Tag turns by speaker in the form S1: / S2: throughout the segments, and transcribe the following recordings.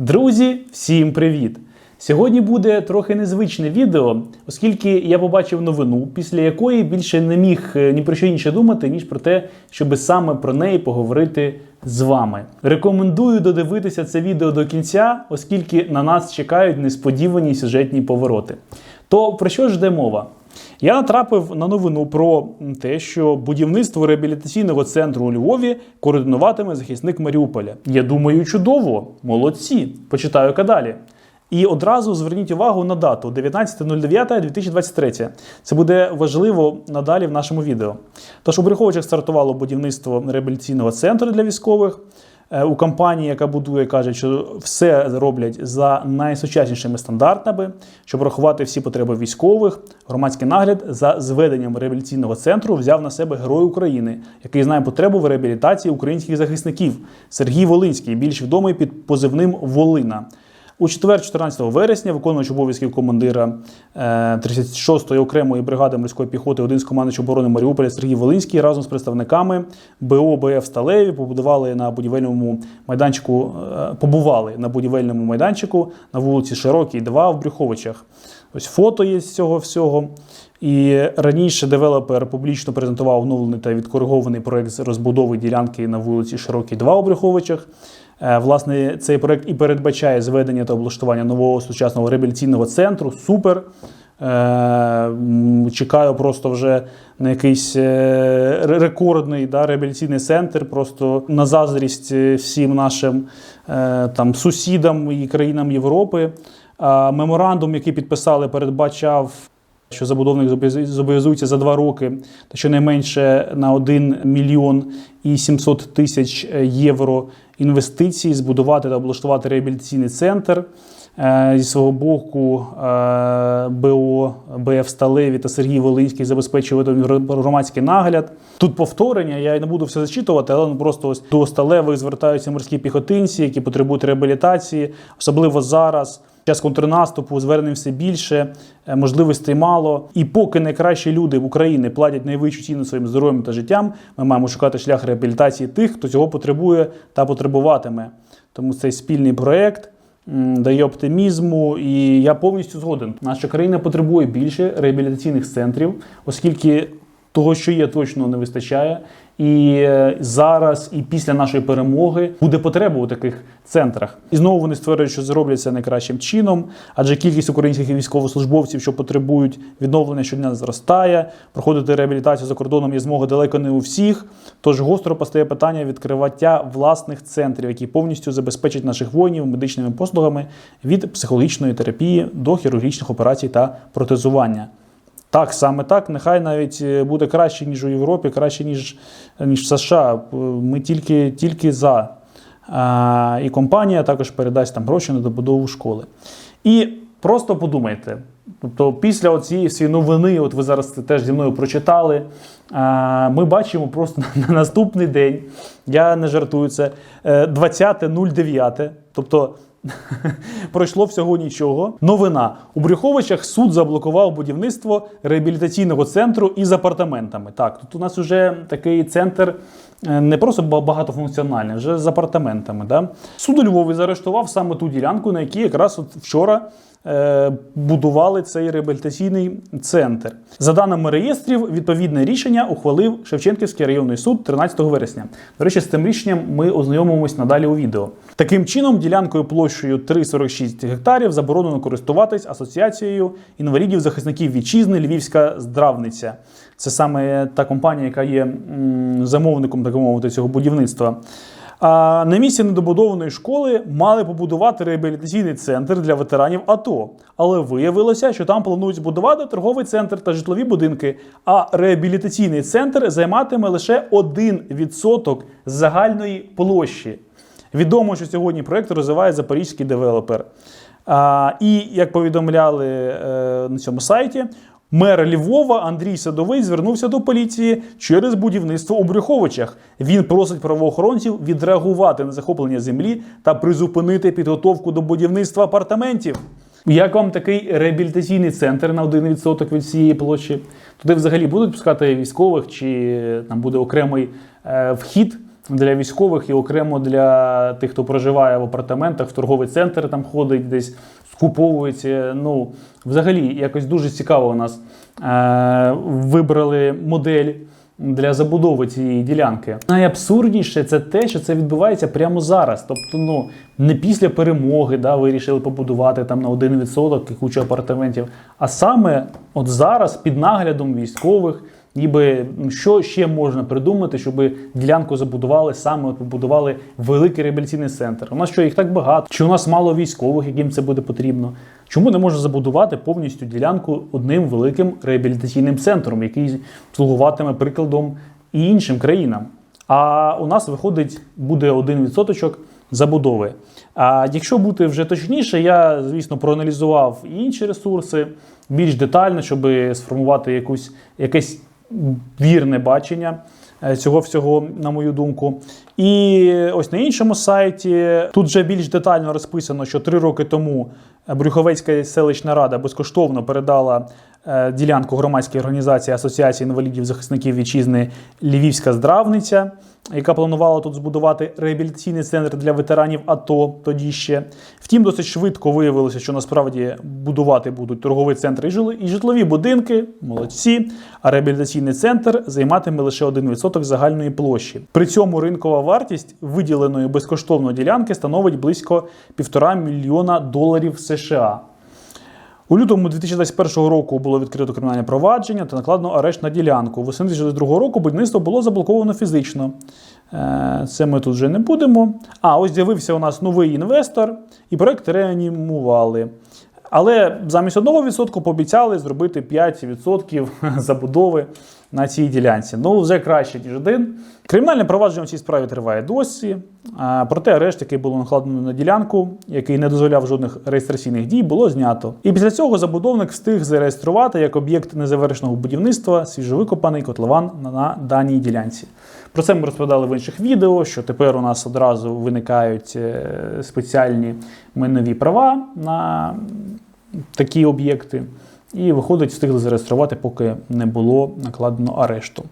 S1: Друзі, всім привіт! Сьогодні буде трохи незвичне відео, оскільки я побачив новину, після якої більше не міг е, ні про що інше думати, ніж про те, щоб саме про неї поговорити з вами. Рекомендую додивитися це відео до кінця, оскільки на нас чекають несподівані сюжетні повороти. То про що ж йде мова? Я натрапив на новину про те, що будівництво реабілітаційного центру у Львові координуватиме захисник Маріуполя. Я думаю, чудово, молодці. Почитаю далі. І одразу зверніть увагу на дату 19.09.2023. Це буде важливо надалі в нашому відео. Тож у Брюховичах стартувало будівництво реабілітаційного центру для військових. Е, У компанії, яка будує, кажуть, що все роблять за найсучаснішими стандартами, щоб врахувати всі потреби військових. Громадський нагляд за зведенням реабілітаційного центру взяв на себе Герой України, який знає потребу в реабілітації українських захисників. Сергій Волинський, більш відомий під позивним Волина. У четвер, 14 вересня, виконувач обов'язків командира е, 36-ї окремої бригади морської піхоти, один з командуючих оборони Маріуполя Сергій Волинський разом з представниками БО БФ Сталеві побудували на будівельному майданчику, е, побували на будівельному майданчику на вулиці Широкій, 2 в Брюховичах. Ось фото є з цього всього. І раніше девелопер публічно презентував оновлений та відкоригований проект з розбудови ділянки на вулиці Широкій, 2 у Брюховичах. Е, Власне, цей проект і передбачає зведення та облаштування нового сучасного реабілітаційного центру. Супер. Е, Чекаю просто вже на якийсь е, рекордний да, реабілітаційний центр, просто на заздрість всім нашим там, сусідам і країнам Європи. Меморандум, який підписали, передбачав що забудовник зобов'яз- зобов'язується за два роки, та щонайменше на 1 мільйон і 700 тисяч євро інвестицій збудувати та облаштувати реабілітаційний центр. Е, Зі свого боку, е, БО БФ Сталеві та Сергій Волинський забезпечували громадський нагляд. Тут повторення, я не буду все зачитувати, але ну, просто ось до сталевих звертаються морські піхотинці, які потребують реабілітації, особливо зараз. Час контрнаступу звернень все більше, е, можливостей мало. І поки найкращі люди в Україні платять найвищу ціну своїм здоров'ям та життям, ми маємо шукати шлях реабілітації тих, хто цього потребує та потребуватиме. Тому цей спільний проект дає оптимізму, і я повністю згоден. Наша країна потребує більше реабілітаційних центрів, оскільки того, що є, точно не вистачає. І е, зараз, і після нашої перемоги буде потреба у таких центрах. І знову вони стверджують, що зроблять це найкращим чином, адже кількість українських військовослужбовців, що потребують відновлення щодня зростає. Проходити реабілітацію за кордоном є змога далеко не у всіх. Тож гостро постає питання відкриваття власних центрів, які повністю забезпечать наших воїнів медичними послугами від психологічної терапії до хірургічних операцій та протезування. Так, саме так, нехай навіть е, буде краще, ніж у Європі, краще, ніж, ніж в США. Е, Ми тільки, тільки за. А, і компанія також передасть там гроші на добудову школи. І просто подумайте. Тобто, після цієї новини, от ви зараз це теж зі мною прочитали. А, ми бачимо просто на наступний день, я не жартую, це е, 20.09. Тобто Пройшло всього нічого. Новина у Брюховичах суд заблокував будівництво реабілітаційного центру із апартаментами. Так, тут у нас вже такий центр е, не просто багатофункціональний, вже з апартаментами. Да? Суд у Львові заарештував саме ту ділянку, на якій якраз от вчора. Е, Будували цей реабілітаційний центр. За даними реєстрів, відповідне рішення ухвалив Шевченківський районний суд 13 вересня. До речі, з цим рішенням ми ознайомимось надалі у відео. Таким чином, ділянкою площею 3,46 гектарів заборонено користуватись асоціацією інвалідів захисників вітчизни Львівська здравниця. Це саме та компанія, яка є замовником так мовити цього будівництва. На місці недобудованої школи мали побудувати реабілітаційний центр для ветеранів АТО. Але виявилося, що там планують збудувати торговий центр та житлові будинки. А реабілітаційний центр займатиме лише 1% загальної площі. Відомо, що сьогодні проект розвиває запорізький девелопер. І як повідомляли е, на цьому сайті, мер Львова Андрій Садовий звернувся до поліції через будівництво у Брюховичах. Він просить правоохоронців відреагувати на захоплення землі та призупинити підготовку до будівництва апартаментів. Як вам такий реабілітаційний центр на 1% від цієї площі? Туди взагалі будуть пускати військових, чи там буде окремий е, вхід для військових і окремо для тих, хто проживає в апартаментах, в торговий центр там ходить, десь скуповується. Ну, взагалі, якось дуже цікаво у нас е, вибрали модель. Для забудови цієї ділянки найабсурдніше це те, що це відбувається прямо зараз. Тобто, ну не після перемоги, да, вирішили побудувати там на 1% і кучу апартаментів, а саме от зараз під наглядом військових. Ніби ну, що ще можна придумати, щоб ділянку забудували саме побудували великий реабілітаційний центр. У нас що їх так багато? Чи у нас мало військових, яким це буде потрібно? Чому не можна забудувати повністю ділянку одним великим реабілітаційним центром, який слугуватиме прикладом і іншим країнам? А у нас виходить буде один відсоточок забудови. А якщо бути вже точніше, я звісно проаналізував інші ресурси більш детально, щоб сформувати якусь якесь вірне бачення е, цього всього, на мою думку. І ось на іншому сайті тут вже більш детально розписано, що три роки тому Брюховецька селищна рада безкоштовно передала ділянку громадській організації Асоціації інвалідів захисників вітчизни Львівська здравниця, яка планувала тут збудувати реабілітаційний центр для ветеранів АТО тоді ще. Втім, досить швидко виявилося, що насправді будувати будуть торговий центр і житлові будинки, молодці. А реабілітаційний центр займатиме лише 1% загальної площі. При цьому ринкова вартість виділеної безкоштовно ділянки становить близько півтора мільйона доларів США. У лютому 2021 року було відкрито кримінальне провадження та накладено арешт на ділянку. Восени 2022 року будівництво було заблоковано фізично. Е, Це ми тут вже не будемо. А ось з'явився у нас новий інвестор, і проект реанімували. Але замість одного відсотку пообіцяли зробити 5% забудови на цій ділянці. Ну, вже краще, ніж один. Кримінальне провадження у цій справі триває досі. Проте арешт, який було накладено на ділянку, який не дозволяв жодних реєстраційних дій, було знято. І після цього забудовник встиг зареєструвати як об'єкт незавершеного будівництва свіжовикопаний котлован на, даній ділянці. Про це ми розповідали в інших відео, що тепер у нас одразу виникають е, спеціальні майнові права на такі об'єкти. І виходить, встигли зареєструвати, поки не було накладено арешту.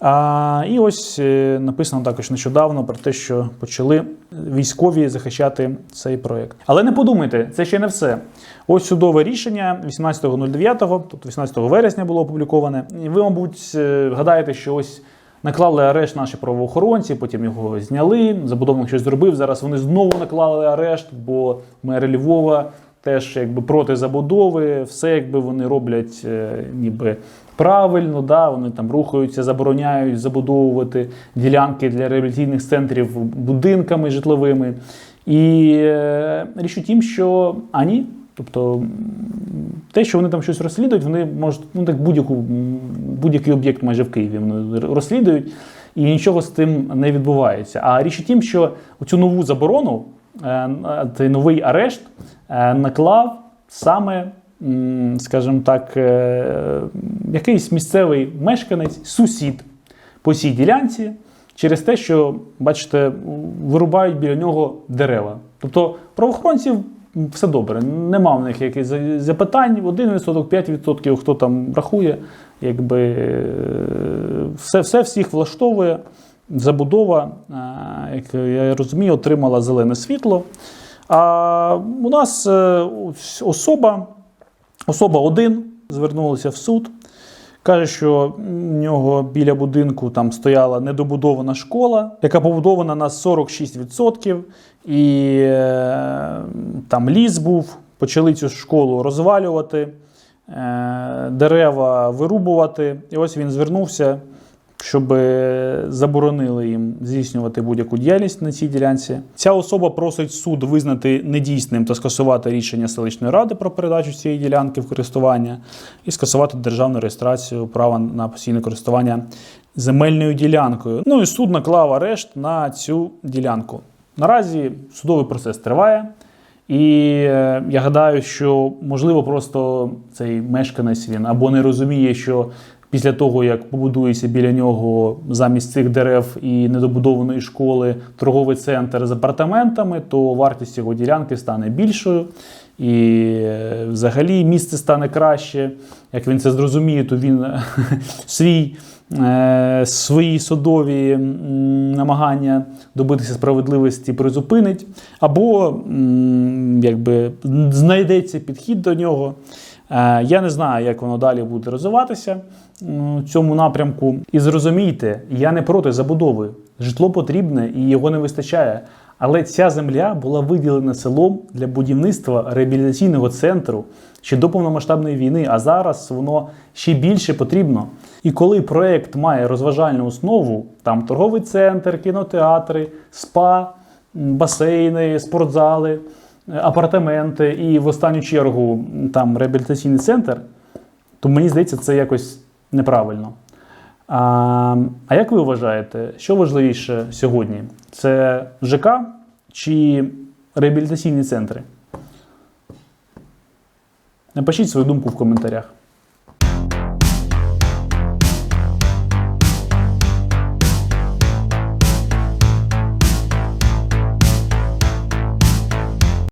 S1: А, і ось е, написано також нещодавно про те, що почали військові захищати цей проєкт. Але не подумайте, це ще не все. Ось судове рішення 18.09, тобто 18 вересня було опубліковане. І ви, мабуть, е, гадаєте, що ось наклали арешт наші правоохоронці, потім його зняли. Забудовник щось зробив. Зараз вони знову наклали арешт, бо мер Львова теж якби проти забудови, все якби вони роблять е, ніби правильно, да, вони там рухаються, забороняють забудовувати ділянки для реабілітаційних центрів будинками житловими. І е, річ у тім, що ані. Тобто те, що вони там щось розслідують, вони можуть ну так будь-яку будь-який об'єкт майже в Києві вони розслідують, і нічого з тим не відбувається. А річ у тім, що цю нову заборону, е, цей новий арешт наклав саме, скажімо так, е, якийсь місцевий мешканець, сусід по цій ділянці, через те, що, бачите, вирубають біля нього дерева. Тобто правоохоронців все добре, нема в них якихось запитань, 1%, 5%, хто там рахує, якби е, все, все всіх влаштовує. Забудова, е, як я розумію, отримала зелене світло. А у нас е, особа, особа один звернулася в суд. Каже, що в нього біля будинку там стояла недобудована школа, яка побудована на 46%, і е, там ліс був. Почали цю школу розвалювати, е, дерева вирубувати. І ось він звернувся, щоб заборонили їм здійснювати будь-яку діяльність на цій ділянці. Ця особа просить суд визнати недійсним та скасувати рішення селищної ради про передачу цієї ділянки в користування і скасувати державну реєстрацію права на постійне користування земельною ділянкою. Ну і суд наклав арешт на цю ділянку. Наразі судовий процес триває. І е, я гадаю, що можливо просто цей мешканець він або не розуміє, що після того, як побудується біля нього замість цих дерев і недобудованої школи торговий центр з апартаментами, то вартість його ділянки стане більшою. І е, взагалі місце стане краще. Як він це зрозуміє, то він свій е, свої судові намагання добитися справедливості призупинить, або якби знайдеться підхід до нього. Е, Я не знаю, як воно далі буде розвиватися в цьому напрямку. І зрозумійте, я не проти забудови. Житло потрібне і його не вистачає. Але ця земля була виділена селом для будівництва реабілітаційного центру ще до повномасштабної війни, а зараз воно ще більше потрібно. І коли проект має розважальну основу, там торговий центр, кінотеатри, спа, басейни, спортзали, апартаменти і в останню чергу там реабілітаційний центр, то мені здається, це якось неправильно. А, а як ви вважаєте, що важливіше сьогодні? Це ЖК чи реабілітаційні центри? Напишіть свою думку в коментарях.